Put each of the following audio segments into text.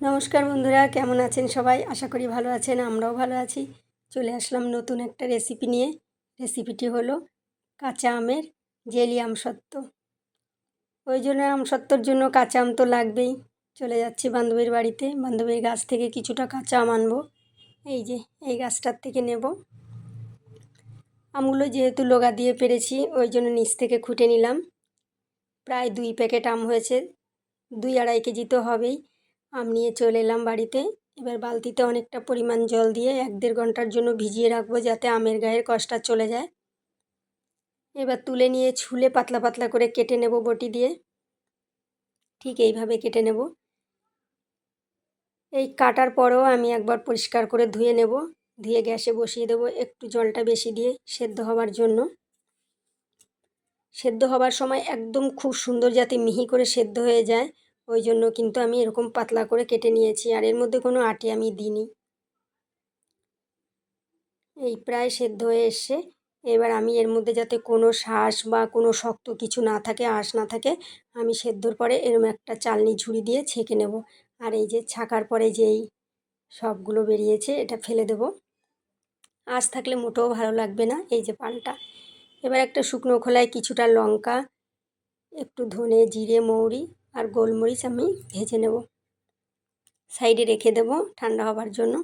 নমস্কার বন্ধুরা, কেমন আছেন সবাই? আশা করি ভালো আছেন, আমরাও ভালো আছি। চলে আসলাম নতুন একটা রেসিপি নিয়ে। রেসিপিটি হলো কাঁচা আমের জেলি আমসত্ত্ব ওই জন্য আমসত্ত্বর জন্য কাঁচা আম তো লাগবেই। চলে যাচ্ছি বান্ধবীর বাড়িতে। বান্ধবীর গাছ থেকে কিছুটা কাঁচা আম আনব। এই যে, এই গাছটার থেকে নেব। আমগুলো যেহেতু লোগা দিয়ে পেরেছি, ওই জন্য নিচ থেকে খুঁটে নিলাম। প্রায় দুই প্যাকেট আম হয়েছে। দুই আড়াই কেজি তো হবেই। আম নিয়ে চলে এলাম বাড়িতে। এবার বালতিতে অনেকটা পরিমাণ জল দিয়ে এক দেড় ঘণ্টার জন্য ভিজিয়ে রাখব যাতে আমের গায়ের কষটা চলে যায়। এবার তুলে নিয়ে ছুলে পাতলা পাতলা করে কেটে নেব বটি দিয়ে। ঠিক এইভাবে কেটে নেব। এই কাটার পরেও আমি একবার পরিষ্কার করে ধুয়ে নেব। ধুয়ে গ্যাসে বসিয়ে দেবো একটু জলটা বেশি দিয়ে সেদ্ধ হওয়ার জন্য। সেদ্ধ হবার সময় একদম খুব সুন্দর যাতে মিহি করে সেদ্ধ হয়ে যায়। ওই জন্য কিন্তু আমি এরকম পাতলা করে কেটে নিয়েছি, আর এর মধ্যে কোনো আটি আমি দিইনি। এই প্রায় সেদ্ধ হয়ে এসছে। এবার আমি এর মধ্যে যাতে কোনো শ্বাস বা কোনো শক্ত কিছু না থাকে, আঁশ না থাকে, আমি সেদ্ধর পরে এরম একটা চালনি ঝুড়ি দিয়ে ছেঁকে নেব। আর এই যে ছাকার পরে যেই সবগুলো বেরিয়েছে, এটা ফেলে দেব। আঁশ থাকলে মোটেও ভালো লাগবে না, এই যে পানটা। এবার একটা শুকনো খোলায় কিছুটা লঙ্কা, একটু ধনে, জিরে, মৌরি আর গোলমরিচ আমি ভেজে নেব। সাইডে রেখে দেব ঠান্ডা হবার জন্য।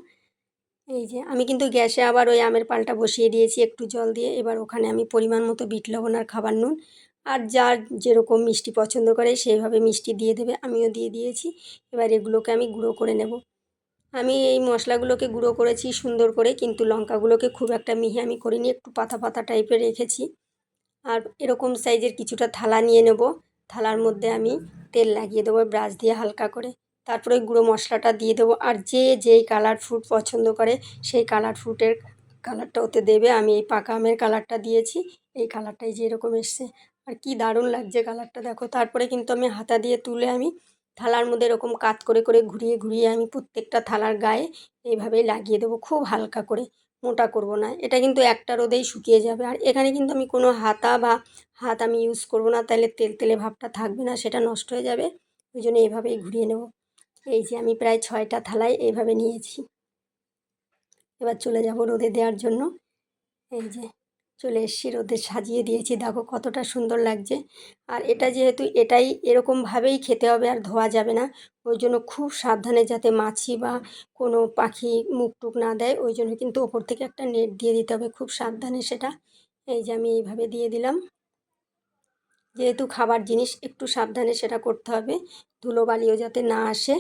এই যে, আমি কিন্তু গ্যাসে আবার ওই আমের পালটা বসিয়ে দিয়েছি একটু জল দিয়ে। এবার ওখানে আমি পরিমাণ মতো বিট লবণ আর খাবার নুন। আর যার যেরকম মিষ্টি পছন্দ করে সেইভাবে মিষ্টি দিয়ে দেবে, আমিও দিয়ে দিয়েছি। এবার এগুলোকে আমি গুঁড়ো করে নেব। আমি এই মশলাগুলোকে গুঁড়ো করেছি সুন্দর করে, কিন্তু লঙ্কাগুলোকে খুব একটা মিহি আমি করিনি, একটু পাতা পাতা টাইপের রেখেছি। আর এরকম সাইজের কিছুটা থালা নিয়ে নেব। থালার মধ্যে আমি তেল লাগিয়ে দেবো, ব্রাশ দিয়ে হালকা করে। তারপরে গুঁড়ো মশলাটা দিয়ে দেবো। আর যে যেই কালার ফ্রুট পছন্দ করে, সেই কালার ফ্রুটের কালারটা ওতে দেবে। আমি এই পাকা আমের কালারটা দিয়েছি। এই কালারটাই যে এরকম এসছে। আর কি দারুণ লাগছে কালারটা দেখো। তারপরে কিন্তু আমি হাতা দিয়ে তুলে আমি থালার মধ্যে এরকম কাত করে করে ঘুরিয়ে ঘুরিয়ে আমি প্রত্যেকটা থালার গায়ে এইভাবেই লাগিয়ে দেবো, খুব হালকা করে। মোটা করব না। এটা কিন্তু একটা রোদেই শুকিয়ে যাবে। আর এখানে কিন্তু আমি কোনো হাতা বা হাত আমি ইউজ করব না। তাহলে তেল তেলে ভাবটা থাকবে না, সেটা নষ্ট হয়ে যাবে। ওই জন্য এইভাবেই ঘুরিয়ে নেব। এই যে আমি প্রায় ছয়টা থালায় এইভাবে নিয়েছি। এবার চলে যাব রোদে দেওয়ার জন্য। এই যে চলে এসছি, রোদে সাজিয়ে দিয়েছি। দেখো কতটা সুন্দর লাগছে। আর এটা যেহেতু এটাই এরকমভাবেই খেতে হবে, আর ধোয়া যাবে না। ওই জন্য খুব সাবধানে যাতে মাছি বা কোনো পাখি মুখ টুক না দেয়, ওই জন্য কিন্তু ওপর থেকে একটা নেট দিয়ে দিতে হবে। খুব সাবধানে সেটা। এই যে আমি এইভাবে দিয়ে দিলাম। যেহেতু খাবার জিনিস, একটু সাবধানে সেটা করতে হবে। ধুলোবালিও যাতে না আসে।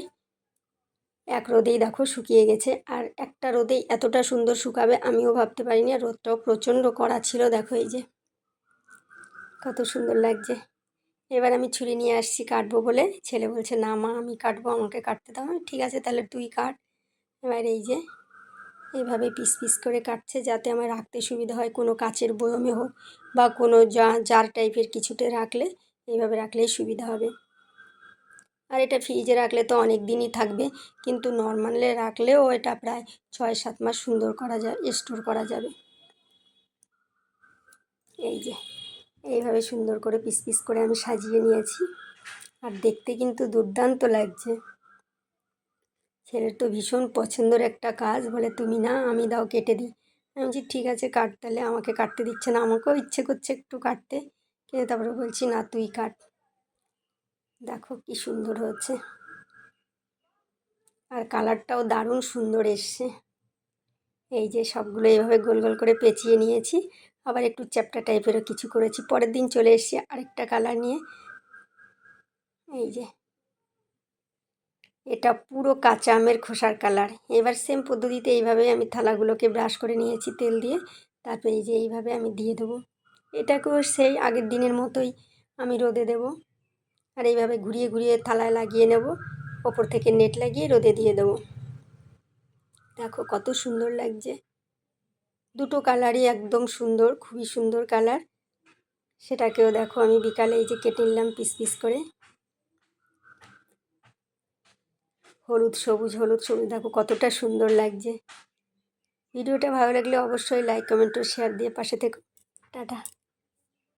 এক রোদেই দেখো শুকিয়ে গেছে। আর একটা রোদেই এতটা সুন্দর শুকাবে আমিও ভাবতে পারিনি। আর রোদটাও প্রচণ্ড কড়া ছিল, দেখো এই যে। কত সুন্দর লাগছে। এবার আমি ছুরি নিয়ে আসছি কাটবো বলে। ছেলে বলছে, না মা, আমি কাটবো, আমাকে কাটতে দাও। ঠিক আছে, তাহলে তুই কাট। এবার এই যে, এইভাবে পিস পিস করে কাটছে যাতে আমার রাখতে সুবিধা হয়। কোনো কাচের বয়মে হোক বা কোনো জা জার টাইপের কিছুতে রাখলে, এইভাবে রাখলেই সুবিধা হবে। আর এটা ফ্রিজে রাখলে তো অনেক দিনই থাকবে। কিন্তু নর্মালে রাখলেও এটা প্রায় ছয় সাত মাস সুন্দর করা যায় স্টোর করা যাবে। এই যে, এইভাবে সুন্দর করে পিস পিস করে আমি সাজিয়ে নিয়েছি। আর দেখতে কিন্তু দুর্দান্ত লাগছে। ছেলের তো ভীষণ পছন্দের একটা কাজ, বলে তুমি না, আমি দাও কেটে দিই। আমি বলছি, ঠিক আছে, কাট, তাহলে আমাকে কাটতে দিচ্ছে না, আমাকেও ইচ্ছে করছে একটু কাটতে। কিন্তু তারপরে বলছি, না, তুই কাট। দেখো কি সুন্দর হচ্ছে আর কালারটাও দারুণ সুন্দর এসছে। এই যে সবগুলো এইভাবে গোল গোল করে পেঁচিয়ে নিয়েছি। আবার একটু চ্যাপটা টাইপেরও কিছু করেছি। পরের দিন চলে এসছি আরেকটা কালার নিয়ে। এই যে। এটা পুরো কাঁচা আমের খোসার কালার এবার সেম পদ্ধতিতে এইভাবে আমি থালাগুলোকে ব্রাশ করে নিয়েছি তেল দিয়ে। তারপরে এই যে এইভাবে আমি দিয়ে দেবো। এটাকেও সেই আগের দিনের মতোই আমি রোদে দেব। আর এইভাবে ঘুরিয়ে ঘুরিয়ে থালায় লাগিয়ে নেব। ওপর থেকে নেট লাগিয়ে রোদে দিয়ে দেবো। দেখো কত সুন্দর লাগছে। দুটো কালারই একদম সুন্দর, খুবই সুন্দর কালার। সেটাকেও দেখো আমি বিকালে এই যে কেটে নিলাম পিস পিস করে। হলুদ, সবুজ হলুদ, সবুজ, দেখো কতটা সুন্দর লাগছে। ভিডিওটা ভালো লাগলে অবশ্যই লাইক কমেন্ট ও শেয়ার দিয়ে পাশে থেকো। টাটা।